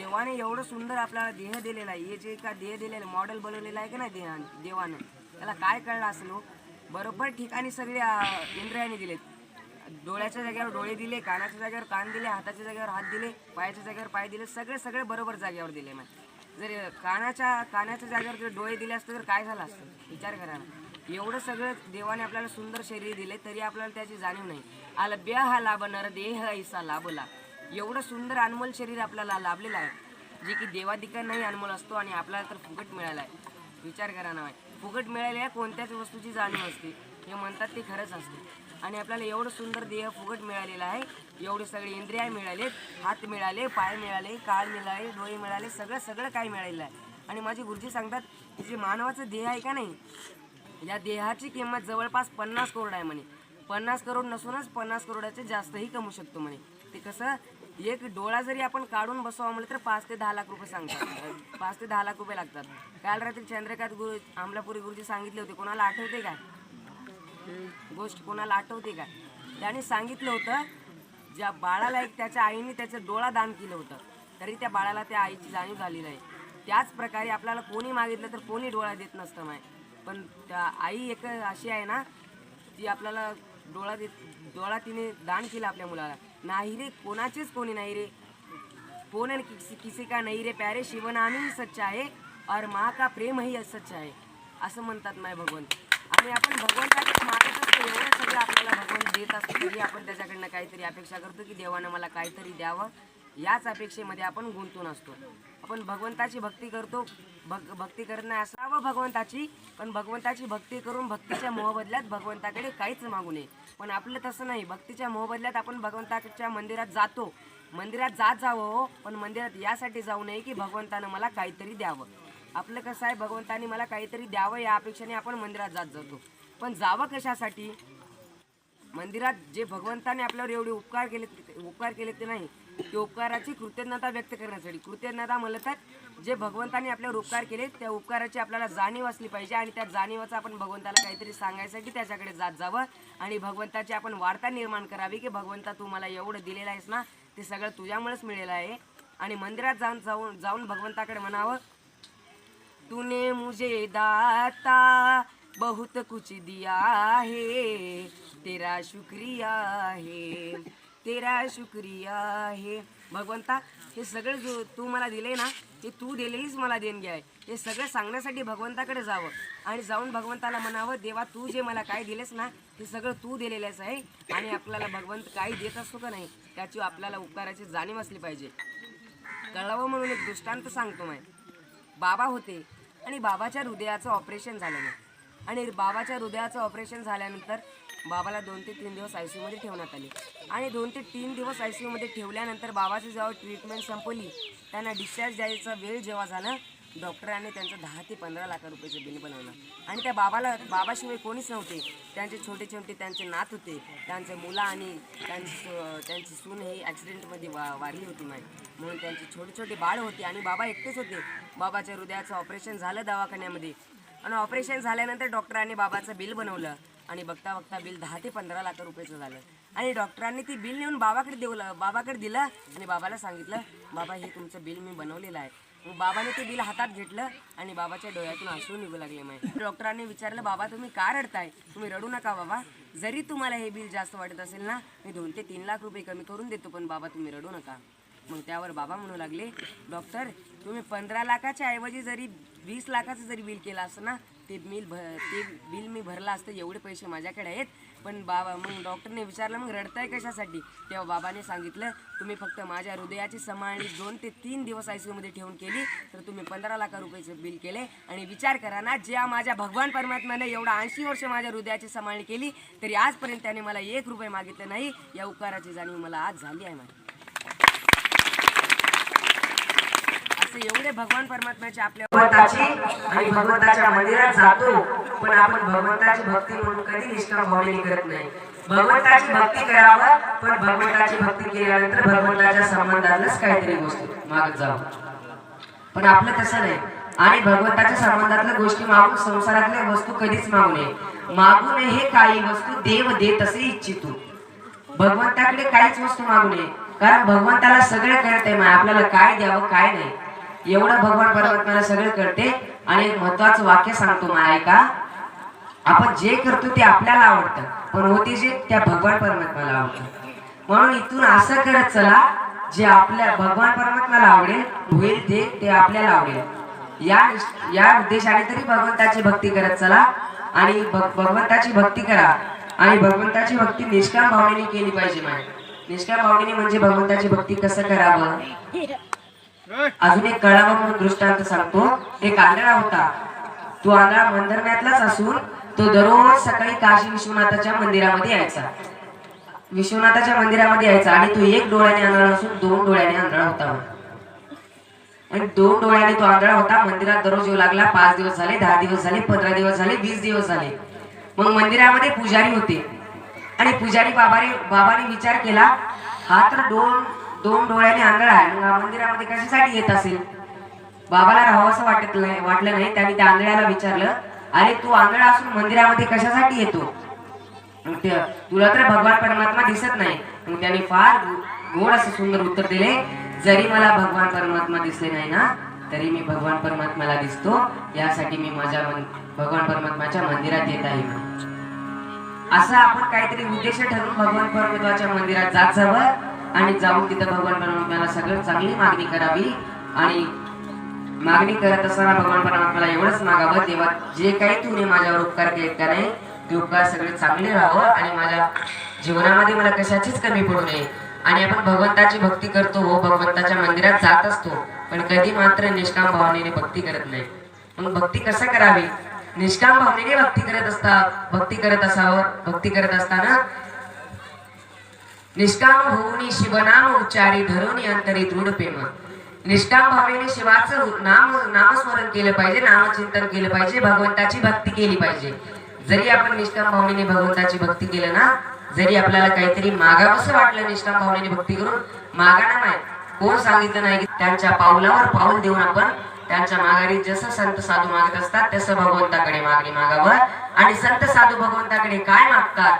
देवाने एवढं सुंदर आपल्याला देह दिलेला आहे. हे जे का देह दिलेलं मॉडेल बनवलेलं आहे का नाही देहाने देवानं? त्याला काय कळलं असेल? बरोबर ठिकाणी सगळे इंद्रियाने दिलेत. डोळ्याच्या जागेवर डोळे दिले कानाच्या जागेवर कान दिले हाताच्या जागेवर हात दिले पायाच्या जागेवर पाय दिले सगळे सगळे बरोबर जागेवर दिले मग जर कानाच्या कानाच्या जागेवर जर डोळे दिले असते तर काय झालं असतं? विचार करा ना. एवढं सगळं देवाने आपल्याला सुंदर शरीर दिले तरी आपल्याला त्याची जाणीव नाही. आला आलब्य हा लाभ नर देह ऐसा लाभला. एवढं सुंदर अनमोल शरीर आपल्याला लाभलेलं आहे. जे की देवाधिकांनाही अनमोल असतो आणि आपल्याला तर फुकट मिळाला आहे. विचार करा ना फुकट मिळाल्या कोणत्याच वस्तूची जाणीव असते हे म्हणतात ते खरंच असते. आणि आपल्याला एवढं सुंदर देह फुकट मिळालेलं आहे. एवढे सगळे इंद्रिया मिळाले हात मिळाले पाय मिळाले काळ मिळाले डोळे मिळाले सगळं सगळं काय मिळालेलं आहे. आणि माझे गुरुजी सांगतात की जे मानवाचं देह आहे का नाही? या देहाची किंमत जवळपास पन्नास करोड आहे म्हणे. पन्नास करोड नसूनच पन्नास करोडाचे जास्तही कमवू शकतो म्हणे. ते कसं एक डोळा जरी आपण काढून बसवा म्हणलं तर पाच ते दहा लाख रुपये सांगतात. पाच ते दहा लाख रुपये लागतात. काल रात्री चंद्रकांत गुरु आमलापुरी गुरुजी सांगितले होते कोणाला आठवते काय? गोष्ट कोणाला आठवते का त्याने सांगितलं होतं ज्या बाळाला एक त्याच्या आईने त्याचं डोळा दान केलं होतं तरी त्या बाळाला त्या आईची जाणीव झालेली आहे. त्याच प्रकारे आपल्याला कोणी मागितलं तर कोणी डोळा देत नसतं माय पण त्या आई एक अशी आहे ना ती आपल्याला डोळा देत डोळा तिने दान केला आपल्या मुलाला. नाही रे कोणाचेच कोणी नाही रे. कोण किसी किसी का नाही रे प्यारे शिवनामी ही सच्चा आहे और माँ का प्रेमही सच्चा आहे. असं म्हणतात माय भगवंत. आणि आपण भगवंताकडे मागत असतो एवढं सगळं आपल्याला भगवंत देत असतो तरी आपण त्याच्याकडनं काहीतरी अपेक्षा करतो की देवानं मला काहीतरी द्यावं. याच अपेक्षेमध्ये आपण गुंतून असतो. आपण भगवंताची भक्ती करतो. भग भक्ती करणं असावं भगवंताची पण भगवंताची भक्ती करून भक्तीच्या मोहबदल्यात भगवंताकडे काहीच मागू नये. पण आपलं तसं नाही. भक्तीच्या मोहबदल्यात आपण भगवंताच्या मंदिरात जातो. मंदिरात जात जावं हो पण मंदिरात यासाठी जाऊ नये की भगवंतानं मला काहीतरी द्यावं. आपलं कसं आहे भगवंतानी मला काहीतरी द्यावं या अपेक्षेने आपण मंदिरात जात जातो. पण जावं कशासाठी? मंदिरात जे भगवंताने आपल्यावर एवढे उपकार केले उपकार केले ते नाही. ते उपकाराची कृतज्ञता व्यक्त करण्यासाठी. कृतज्ञता म्हणलं तर जे भगवंताने आपल्यावर उपकार केले त्या उपकाराची आपल्याला जाणीव असली पाहिजे आणि त्या जाणीवाचं आपण भगवंताला काहीतरी सांगायसाठी त्याच्याकडे जात जावं आणि भगवंताची आपण वार्ता निर्माण करावी की भगवंता तू मला एवढं दिलेलं आहेस ना ते सगळं तुझ्यामुळेच मिळेलं आहे. आणि मंदिरात जाऊन जाऊन जाऊन भगवंताकडे म्हणावं तूने मुझे दाता बहुत कुछ दिया है तेरा शुक्रिया है. तेरा शुक्रिया हे भगवंता हे सगळं जो तू मला दिले ना हे तू दिलेलीच मला देणगी आहे हे सगळं सांगण्यासाठी भगवंताकडे जावं. आणि जाऊन भगवंताला म्हणावं देवा तू जे मला काय दिलेस ना हे सगळं तू दिलेलंच आहे. आणि आपल्याला भगवंत काही देत असतो का नाही त्याची आपल्याला उपकाराची जाणीव असली पाहिजे. कळावं म्हणून एक दृष्टांत सांगतो माय. बाबा होते आणि बाबाच्या हृदयाचं ऑपरेशन झालं नाही आणि बाबाच्या हृदयाचं ऑपरेशन झाल्यानंतर बाबाला दोन ते तीन दिवस आय सी यूमध्ये ठेवण्यात आले. आणि दोन ते तीन दिवस आय सी यूमध्ये ठेवल्यानंतर बाबाची जेव्हा ट्रीटमेंट संपवली त्यांना डिस्चार्ज द्यायचा वेळ जेव्हा झाला डॉक्टरांनी त्यांचं दहा ते पंधरा लाख रुपयाचं बिल बनवलं. आणि त्या बाबाला बाबाशिवाय कोणीच नव्हते. त्यांचे छोटे छोटे त्यांचे नात होते. त्यांचे मुलं आणि त्यांची त्यांची सून ही ॲक्सिडेंटमध्ये वा वारली होती माय म्हणून त्यांची छोटे छोटे बाळ होते आणि बाबा एकटेच होते. बाबाच्या हृदयाचं ऑपरेशन झालं दवाखान्यामध्ये. आणि ऑपरेशन झाल्यानंतर डॉक्टरांनी बाबाचं बिल बनवलं. आणि बघता बघता बिल दहा ते पंधरा लाख रुपयाचं झालं. आणि डॉक्टरांनी ती बिल नेऊन बाबाकडे देऊ बाबाकडे दिलं आणि बाबाला सांगितलं बाबा हे तुमचं बिल मी बनवलेलं आहे. मग बाबाने ते बिल हातात घेतलं आणि बाबाच्या डोळ्यातून अश्रू निघू लागले माय डॉक्टरांनी विचारलं बाबा तुम्ही का रडताय? तुम्ही रडू नका बाबा. जरी तुम्हाला हे बिल जास्त वाटत असेल ना मी दोन ते तीन लाख रुपये कमी करून देतो पण बाबा तुम्ही रडू नका. मग त्यावर बाबा म्हणू लागले डॉक्टर तुम्ही पंधरा लाखाच्या ऐवजी जरी वीस लाखाचं जरी बिल केलं असतं ना ते बिल भ ते बिल मी भरलं असतं एवढे पैसे माझ्याकडे आहेत. पण बाबा मग डॉक्टरने विचारलं मग रडताय कशासाठी? तेव्हा बाबाने सांगितलं तुम्ही फक्त माझ्या हृदयाची समाळणी दोन ते तीन दिवस आय सी यूमध्ये ठेवून केली तर तुम्ही पंधरा लाखा रुपयाचे बिल केले. आणि विचार करा ना ज्या माझ्या भगवान परमात्म्याने एवढा ऐंशी वर्ष माझ्या हृदयाची समाळणी केली तरी आजपर्यंत त्याने मला एक रुपये मागितलं नाही. या उपकाराची जाणीव मला आज झाली आहे माझी असे एवढे भगवान परमात्म्याचे आपल्या भगवंताची आणि भगवंताच्या मंदिरात जातो पण आपण भगवंताची भक्ती म्हणून कधी निष्ठा भावने करत नाही. भगवंताची भक्ती करावं पण भगवंताची भक्ती केल्यानंतर भगवंताच्या संबंधातच काहीतरी गोष्ट मागत जावं. पण आपलं तसं नाही. आणि भगवंताच्या संबंधातल्या गोष्टी मागून संसारातल्या वस्तू कधीच मागू नये. मागू नये हे काही वस्तू देव देत असे इच्छितो भगवंताकडे काहीच वस्तू मागू नये. कारण भगवंताला सगळे करत आहे आपल्याला काय द्यावं काय नाही. एवढं भगवान परमात्म्याला सगळं करते. आणि एक महत्वाचं वाक्य सांगतो मला ऐका आपण जे करतो ते आपल्याला आवडतं पण होते जे त्या भगवान परमात्म्याला आवडतं. म्हणून इथून असं करत चला जे आपल्या भगवान परमात्म्याला आवडेल होईल ते ते आपल्याला आवडेल. या या उद्देशाने तरी भगवंताची भक्ती करत चला. आणि भगवंताची भक्ती करा. आणि भगवंताची भक्ती निष्काम भावनेने केली पाहिजे माय. निष्काम भावनेने म्हणजे भगवंताची भक्ती कसं करावं? अजून एक कळावा म्हणून दृष्टांत सांगतो. एक आंधळा होता. तो आंधळा मंदरम्यातलाच असून तो दररोज सकाळी काशी विश्वनाथाच्या मंदिरामध्ये यायचा. विश्वनाथाच्या मंदिरामध्ये यायचा आणि तो एक डोळ्याने आंधळा असून दोन डोळ्याने आंधळा होता. आणि दोन डोळ्याने तो आंधळा होता. मंदिरात दररोज येऊ लागला. पाच दिवस झाले दहा दिवस झाले पंधरा दिवस झाले वीस दिवस झाले. मग मंदिरामध्ये पुजारी होते. आणि पुजारी बाबाने बाबाने विचार केला हा तर दोन दोन डोळ्याने आंधळा आहे. मग मंदिरामध्ये कशासाठी येत असेल? बाबाला राहावंसं वाटत नाही वाटलं नाही. त्यांनी त्या आंधळ्याला विचारलं अरे तू आंधळा असून मंदिरामध्ये कशासाठी येतो? तुला तर भगवान परमात्मा दिसत नाही. मग त्याने फार गोड असं सुंदर उत्तर दिले जरी मला भगवान परमात्मा दिसले नाही ना तरी मी भगवान परमात्म्याला दिसतो. यासाठी मी माझ्या भगवान परमात्माच्या मंदिरात येत आहे. असं आपण काहीतरी उद्देश ठरवून भगवान परमात्माच्या मंदिरात जात जावं. आणि जाऊन तिथं भगवान परमात्म्याला सगळं चांगली मागणी करावी. आणि मागणी करत असताना भगवान परमात्म्याला एवढंच मागावं तेव्हा जे काही तुम्ही माझ्यावर उपकार केले का नाही ते उपकार सगळे चांगले राहावं आणि माझ्या जीवनामध्ये मला कशाचीच कमी पडू नये. आणि आपण भगवंताची भक्ती करतो हो भगवंताच्या मंदिरात जात असतो पण कधी मात्र निष्काम भावनेने भक्ती करत नाही. मग भक्ती कसं करावी? निष्काम भावनेने भक्ती करत असता भक्ती करत असावं भक्ती करत असताना निष्काम होऊनी शिवनाम उच्चारी धरून अंतरी दृढ प्रेम. निष्काम भावेने शिवाचं नाम नामस्मरण केलं पाहिजे नामचिंतन केलं पाहिजे भगवंताची भक्ती केली पाहिजे. जरी आपण निष्काम भावनेने भगवंताची भक्ती केलं ना जरी आपल्याला काहीतरी मागावंसं वाटलं निष्काम भावनेने भक्ती करून मागाणं नाही. कोण सांगितलं नाही की त्यांच्या पावलावर पाऊल देऊन आपण त्यांच्या माघारी जसं संत साधू मागत असतात तसं भगवंताकडे मागणी मागावं. आणि संत साधू भगवंताकडे काय मागतात?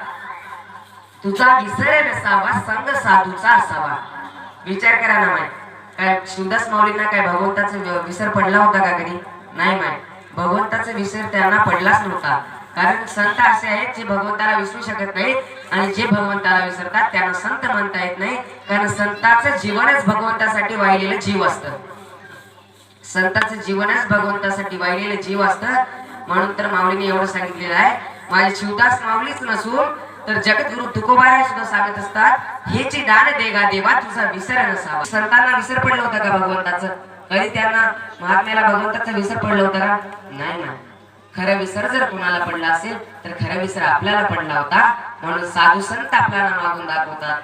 तुझा विसर नसावा संग साधूचा असावा. विचार करा ना माय. काय शिवदास माऊलींना काय भगवंताचा विसर पडला होता का कधी? नाही माय. भगवंताचा विसर त्यांना पडलाच नव्हता. कारण संत असे आहेत जे भगवंताला विसरू शकत नाहीत आणि जे भगवंताला विसरतात त्यांना संत म्हणता येत नाही. कारण संताचं जीवनच भगवंतासाठी वाहिलेलं जीव असतं. संताचं जीवनच भगवंतासाठी वाहिलेलं जीव असतं. म्हणून तर माऊलीने एवढं सांगितलेलं आहे. माझे शिवदास माऊलीच नसून तर जगद्गुरु तुकोबाराय सुद्धा सांगत असतात हेची दान देगा देवा तुझा विसर नसावा संतांना विसर पडलं होता का भगवंताचं? कधी त्यांना महात्म्याला भगवंताचा विसर पडलं होता का? नाही ना. खरं विसर जर कुणाला पडला असेल तर खरं विसर आपल्याला पडला होता. म्हणून साधू संत आपल्याला मागून दाखवतात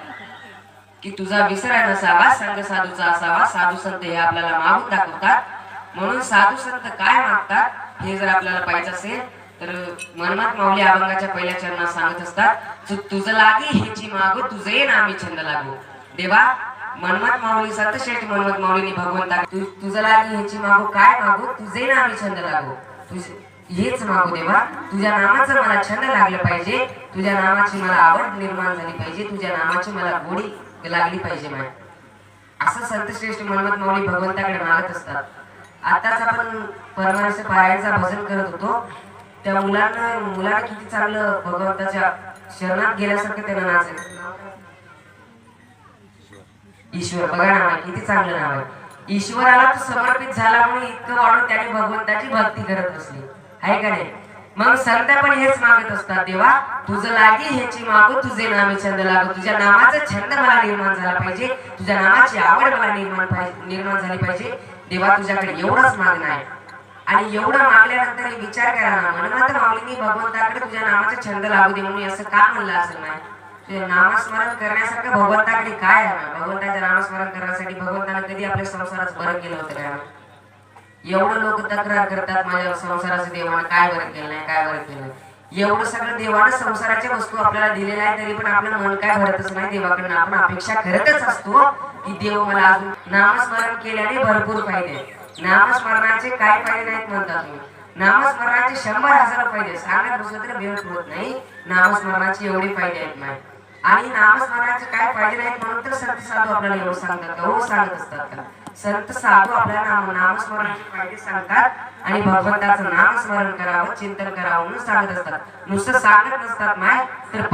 की तुझा विसर नसावा संघ साधूचा असावा साधू संत हे आपल्याला मागून दाखवतात. म्हणून साधू संत काय मागतात हे जर आपल्याला पाहिजे असेल तर मनमात माऊली अभंगाच्या पहिल्या चरणात सांगत असतात तुझं लागे ह्याची माग तुझे नामी छंद लागू. देवा मनमत माऊली सतश्रेष्ठ मनमत माऊलीने भगवंता तु- तुझं लागे ह्याची मागो काय मागो तुझे नामी छंद लागू. तुझ- हेच मागू देवा तुझ्या नामाचं मला छंद लागलं पाहिजे तुझ्या नामाची मला आवड निर्माण झाली पाहिजे तुझ्या नामाची मला गोडी लागली पाहिजे माय. असं संतश्रेष्ठ मनमत माऊली भगवंताकडे मागत असतात. आताच आपण परमानंद पारायणचा भजन करत होतो. त्या मुलांना मुलाला किती चांगलं भगवंताच्या शरणात गेल्यासारखं त्यांना नाच ईश्वर बघा ना किती चांगलं नाव आहे. ईश्वराला तो समर्पित झाला म्हणून इतकं वाढून त्याने भगवंताची भक्ती करत असली आहे का नाही? मग संत पण हेच मागत असतात देवा तुझं लागे ह्याची मागो तुझे नामे छंद लागो. तुझ्या नामाचा छंद मला निर्माण झाला पाहिजे. तुझ्या नामाची आवड मला निर्माण निर्माण झाली पाहिजे. देवा तुझ्याकडे एवढंच मागणं आहे. आणि एवढं मागल्यानंतर विचार करा ना म्हणून माऊलींनी भगवंताकडे तुझ्या नावाचा छंद लागू दे म्हणून असं का म्हणलं असं नाही नामस्मरण करण्यासारखं भगवंताकडे काय आहे भगवंताचं नामस्मरण करण्यासाठी भगवंतानं कधी आपल्या संसारात बरं केलं होतं का? एवढं लोक तक्रार करतात माझ्या संसाराचं देवानं काय बरं केलं नाही काय बरं केलं एवढं सगळं देवानं संसाराच्या वस्तू आपल्याला दिलेल्या आहे तरी पण आपलं मन काय भरतच नाही देवाकडनं. आपण अपेक्षा करतच असतो की देव मला अजून नामस्मरण केल्याने भरपूर फायदे नामस्मरणाचे काय फायदे नाहीत म्हणता तुम्ही. नामस्मरणाचे शंभर हजार फायदे सांगत बसलं तरी वेळ पुरत नाही. नामस्मरणाचे एवढे फायदे आहेत नाही आणि नामस्मरणाचे काय फायदे नाहीत म्हणून तर संत साधू आपल्याला एवढं सांगतात हो सांगत असतात का? संत साधू आपल्याला नामस्मरणाचे फायदे सांगतात आणि भगवंताचं नामस्मरण करावं चिंतन करावं म्हणून सांगत असतात. नुसतं सांगत नसतात माय तर